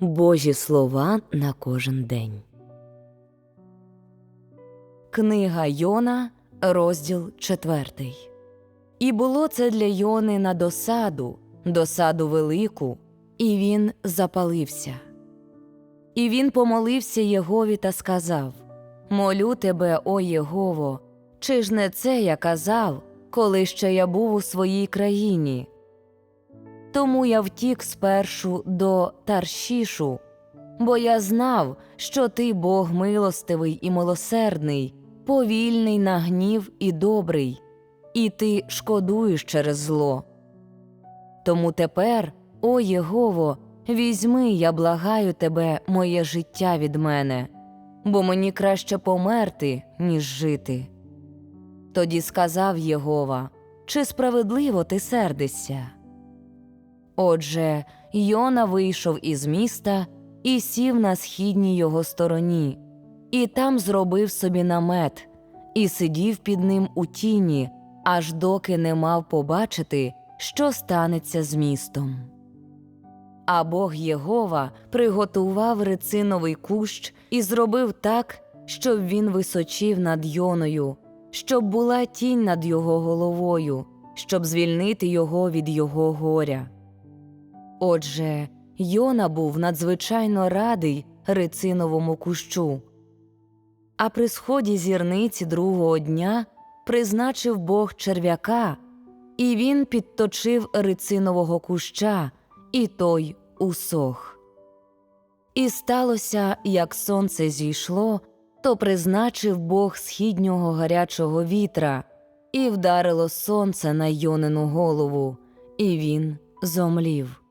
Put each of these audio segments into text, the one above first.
Божі слова на кожен день. Книга Йона, розділ 4. І було це для Йони на досаду, досаду велику, і він запалився. І він помолився Єгові та сказав: Молю тебе, о Єгово, чи ж не це я казав, коли ще я був у своїй країні? Тому я втік спершу до Таршішу, бо я знав, що ти Бог милостивий і милосердний, повільний на гнів і добрий, і ти шкодуєш через зло. Тому тепер, о Єгово, візьми, я благаю тебе, моє життя від мене, бо мені краще померти, ніж жити. Тоді сказав Єгова, чи справедливо ти сердишся? Отже, Йона вийшов із міста і сів на східній його стороні, і там зробив собі намет, і сидів під ним у тіні, аж доки не мав побачити, що станеться з містом. А Бог Єгова приготував рициновий кущ і зробив так, щоб він височив над Йоною, щоб була тінь над його головою, щоб звільнити його від його горя. Отже, Йона був надзвичайно радий рициновому кущу. А при сході зірниці другого дня призначив Бог черв'яка, і він підточив рицинового куща, і той усох. І сталося, як сонце зійшло, то призначив Бог східнього гарячого вітра, і вдарило сонце на Йонину голову, і він зомлів.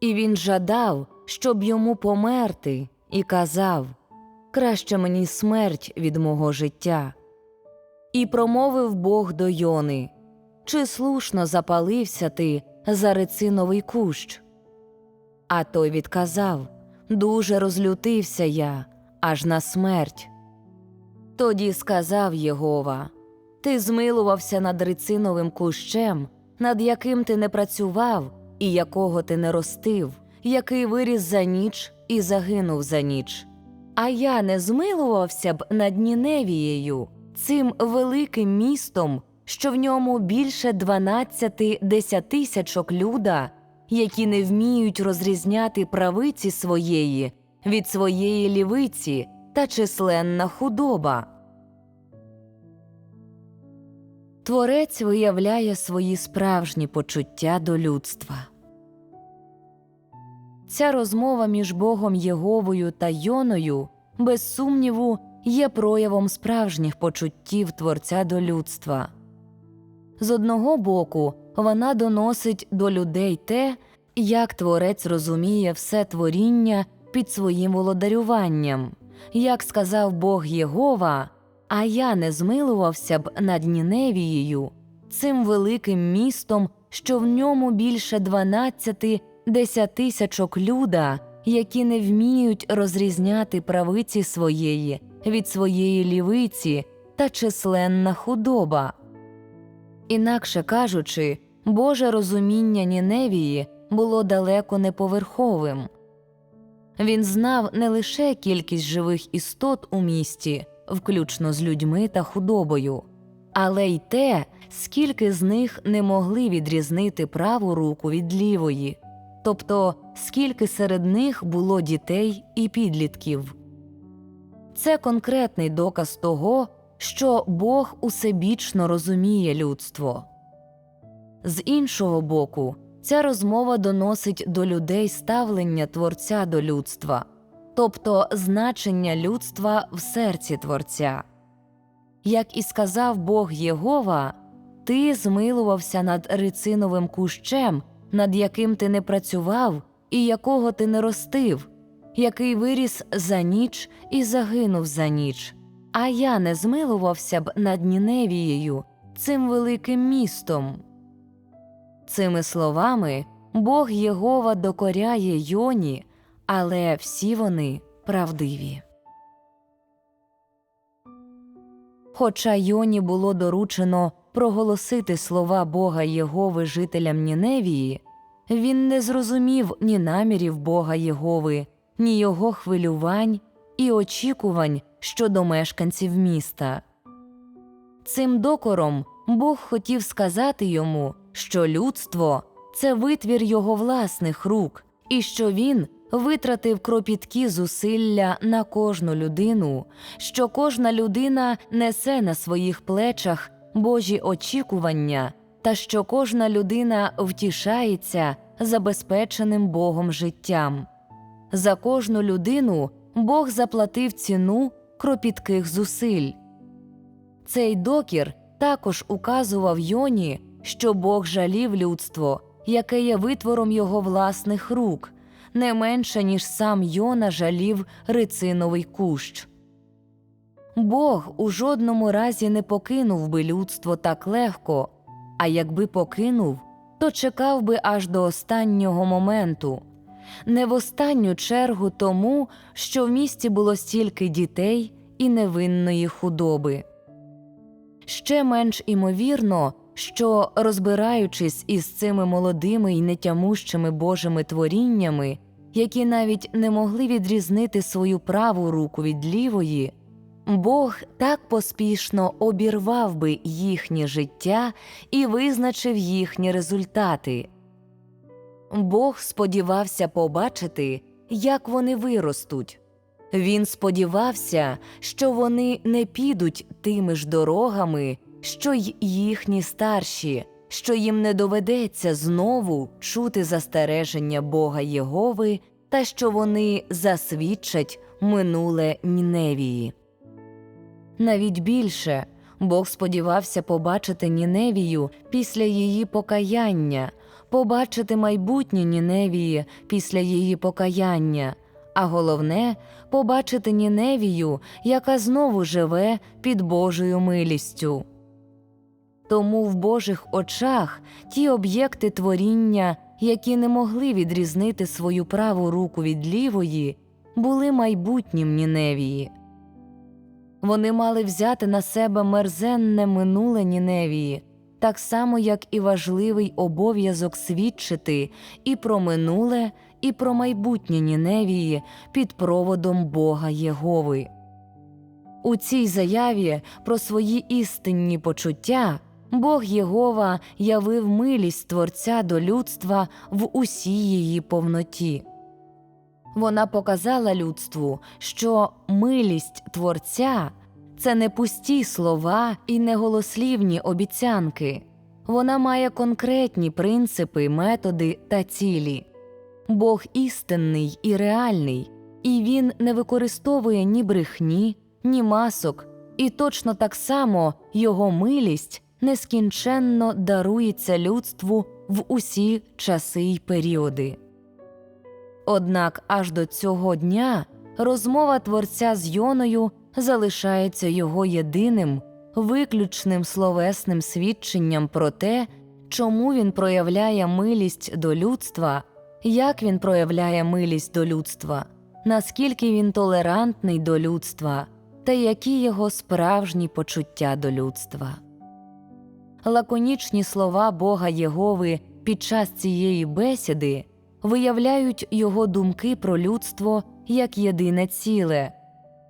І він жадав, щоб йому померти, і казав Краще мені смерть від мого життя. І промовив Бог до Йони Чи слушно запалився ти за рециновий кущ? А той відказав Дуже розлютився я, аж на смерть. Тоді сказав Єгова Ти змилувався над рициновим кущем, над яким ти не працював і якого ти не ростив, який виріс за ніч і загинув за ніч. А я не змилувався б над Ніневією, цим великим містом, що в ньому більше дванадцяти десятисячок люда, які не вміють розрізняти правиці своєї від своєї лівиці та численна худоба. Творець виявляє свої справжні почуття до людства. Ця розмова між Богом Єговою та Йоною, без сумніву, є проявом справжніх почуттів Творця до людства. З одного боку, вона доносить до людей те, як творець розуміє все творіння під своїм володарюванням, як сказав Бог Єгова, а я не змилувався б над Ніневією, цим великим містом, що в ньому більше дванадцяти десятисячок люда, які не вміють розрізняти правиці своєї від своєї лівиці та численна худоба. Інакше кажучи, Боже розуміння Ніневії було далеко не поверховим. Він знав не лише кількість живих істот у місті, включно з людьми та худобою, але й те, скільки з них не могли відрізнити праву руку від лівої, тобто скільки серед них було дітей і підлітків. Це конкретний доказ того, що Бог усебічно розуміє людство. З іншого боку, ця розмова доносить до людей ставлення Творця до людства, тобто значення людства в серці Творця. Як і сказав Бог Єгова, ти змилувався над рициновим кущем, над яким ти не працював і якого ти не ростив, який виріс за ніч і загинув за ніч. А я не змилувався б над Ніневією, цим великим містом. Цими словами Бог Єгова докоряє Йоні, але всі вони правдиві. Хоча Йоні було доручено проголосити слова Бога Єгови жителям Ніневії, він не зрозумів ні намірів Бога Єгови, ні його хвилювань і очікувань щодо мешканців міста. Цим докором Бог хотів сказати йому, що людство це витвір його власних рук, і що він витратив кропіткі зусилля на кожну людину, що кожна людина несе на своїх плечах Божі очікування, та що кожна людина втішається забезпеченим Богом життям. За кожну людину Бог заплатив ціну кропітких зусиль. Цей докір також указував Йоні, що Бог жалів людство, яке є витвором його власних рук, не менше, ніж сам Йона жалів рициновий кущ. Бог у жодному разі не покинув би людство так легко, а якби покинув, то чекав би аж до останнього моменту, не в останню чергу тому, що в місті було стільки дітей і невинної худоби. Ще менш імовірно, що, розбираючись із цими молодими і нетямущими Божими творіннями, які навіть не могли відрізнити свою праву руку від лівої, Бог так поспішно обірвав би їхнє життя і визначив їхні результати. Бог сподівався побачити, як вони виростуть. Він сподівався, що вони не підуть тими ж дорогами, що й їхні старші, що їм не доведеться знову чути застереження Бога Єгови та що вони засвідчать минуле Ніневії. Навіть більше Бог сподівався побачити Ніневію після її покаяння, побачити майбутнє Ніневії після її покаяння, а головне побачити Ніневію, яка знову живе під Божою милістю. Тому в Божих очах ті об'єкти творіння, які не могли відрізнити свою праву руку від лівої, були майбутнім Ніневії. Вони мали взяти на себе мерзенне минуле Ніневії, так само як і важливий обов'язок свідчити і про минуле, і про майбутнє Ніневії під проводом Бога Єгови. У цій заяві про свої істинні почуття Бог Єгова явив милість Творця до людства в усій її повноті. Вона показала людству, що милість Творця це не пусті слова і не голослівні обіцянки. Вона має конкретні принципи, методи та цілі. Бог істинний і реальний, і він не використовує ні брехні, ні масок, і точно так само його милість нескінченно дарується людству в усі часи й періоди. Однак аж до цього дня розмова творця з Йоною залишається його єдиним, виключним словесним свідченням про те, чому він проявляє милість до людства, як він проявляє милість до людства, наскільки він толерантний до людства, та які його справжні почуття до людства. Лаконічні слова Бога Єгови під час цієї бесіди виявляють його думки про людство як єдине ціле,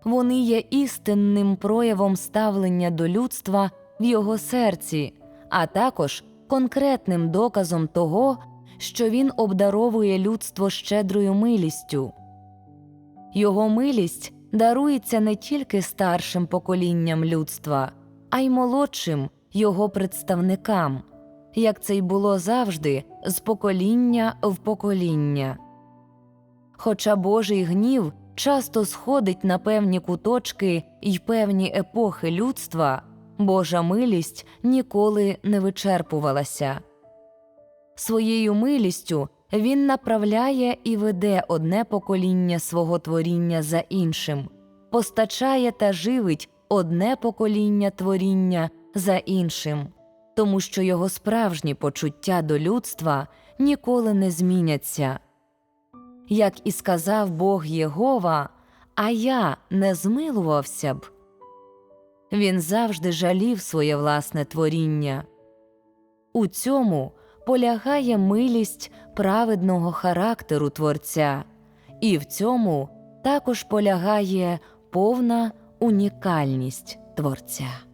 вони є істинним проявом ставлення до людства в його серці, а також конкретним доказом того, що він обдаровує людство щедрою милістю. Його милість дарується не тільки старшим поколінням людства, а й молодшим його представникам, як це й було завжди з покоління в покоління. Хоча Божий гнів часто сходить на певні куточки й певні епохи людства, Божа милість ніколи не вичерпувалася. Своєю милістю він направляє і веде одне покоління свого творіння за іншим, постачає та живить одне покоління творіння за іншим, тому що його справжні почуття до людства ніколи не зміняться. Як і сказав Бог Єгова, а я не змилувався б. Він завжди жалів своє власне творіння. У цьому полягає милість праведного характеру Творця, і в цьому також полягає повна унікальність Творця.